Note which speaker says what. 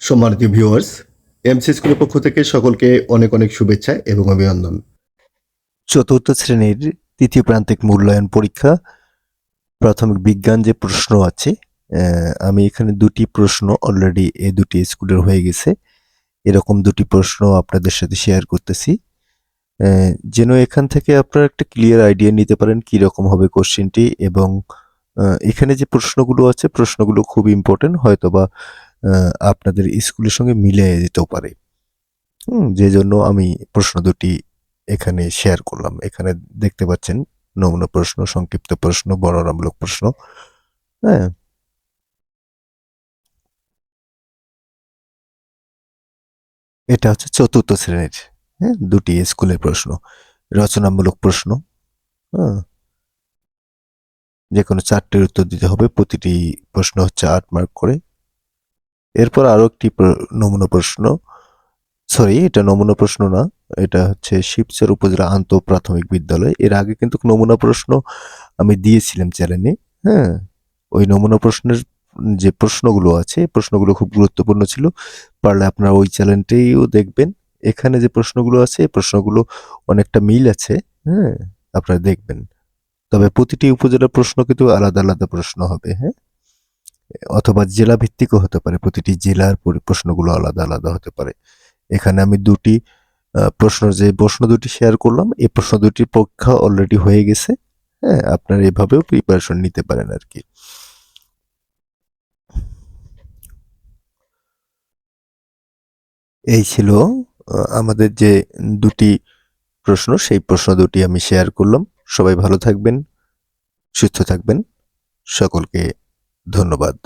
Speaker 1: সম্মানিত viewers MC স্কুলের পক্ষ থেকে সকলকে অনেক অনেক শুভেচ্ছা এবং অভিনন্দন।
Speaker 2: চতুর্থ শ্রেণির তৃতীয় প্রান্তিক মূল্যায়ন পরীক্ষা প্রাথমিক বিজ্ঞান যে প্রশ্ন আছে আমি এখানে দুটি প্রশ্ন অলরেডি এই দুটি স্কুলের হয়ে গেছে। এরকম দুটি প্রশ্ন আপনাদের সাথে শেয়ার করতেছি। যেন এখান থেকে আপনারা একটা ক্লিয়ার আইডিয়া নিতে পারেন কি রকম হবে কোশ্চেনটি এবং এখানে যে প্রশ্নগুলো আছে প্রশ্নগুলো খুব ইম্পর্টেন্ট হয়তোবা আহ, আপনাদের স্কুলের সঙ্গে মিলে যেতেও পারে। হুম, যে জন্য আমি প্রশ্ন দুটি এখানে শেয়ার করলাম। এখানে দেখতে পাচ্ছেন নমুনা প্রশ্ন সংক্ষিপ্ত প্রশ্ন বর্ণনামূলক প্রশ্ন। হ্যাঁ। এটা হচ্ছে চতুর্থ শ্রেণির হ্যাঁ দুটি স্কুলের প্রশ্ন। রচনামূলক প্রশ্ন হ্যাঁ। যে কোনো চারটির উত্তর দিতে হবে প্রতিটি প্রশ্ন হচ্ছে আট মার্ক করে। এরপর আরও একটি নমুনা প্রশ্ন। সরি এটা নমুনা প্রশ্ন না, এটা হচ্ছে শিবচর উপজেলা আন্ত প্রাথমিক বিদ্যালয়। এর আগে কিন্তু নমুনা প্রশ্ন আমি দিয়েছিলাম চ্যানেলে হ্যাঁ? ওই নমুনা প্রশ্নের যে প্রশ্নগুলো আছে প্রশ্নগুলো খুব গুরুত্বপূর্ণ ছিল। পারলে আপনারা ওই চ্যানেলটিও দেখবেন। এখানে যে প্রশ্নগুলো আছে প্রশ্নগুলো অনেকটা মিল আছে হ্যাঁ? আপনারা দেখবেন। তবে প্রতিটি উপজেলার প্রশ্ন কিন্তু আলাদা আলাদা প্রশ্ন হবে হ্যাঁ? অথবা জেলা ভিত্তিকও হতে পারে, প্রতিটি জেলার প্রশ্নগুলো আলাদা আলাদা হতে পারে। এখানে আমি দুটি প্রশ্ন যে প্রশ্ন দুটি শেয়ার করলাম, এই প্রশ্ন দুটির পরীক্ষা অলরেডি হয়ে গেছে। হ্যাঁ আপনারা এভাবেও প্রিপারেশন নিতে পারেন আর কি এই ছিল আমাদের যে দুটি প্রশ্ন, সেই প্রশ্ন দুটি আমি শেয়ার করলাম। সবাই ভালো থাকবেন, সুস্থ থাকবেন। সকলকে ধন্যবাদ।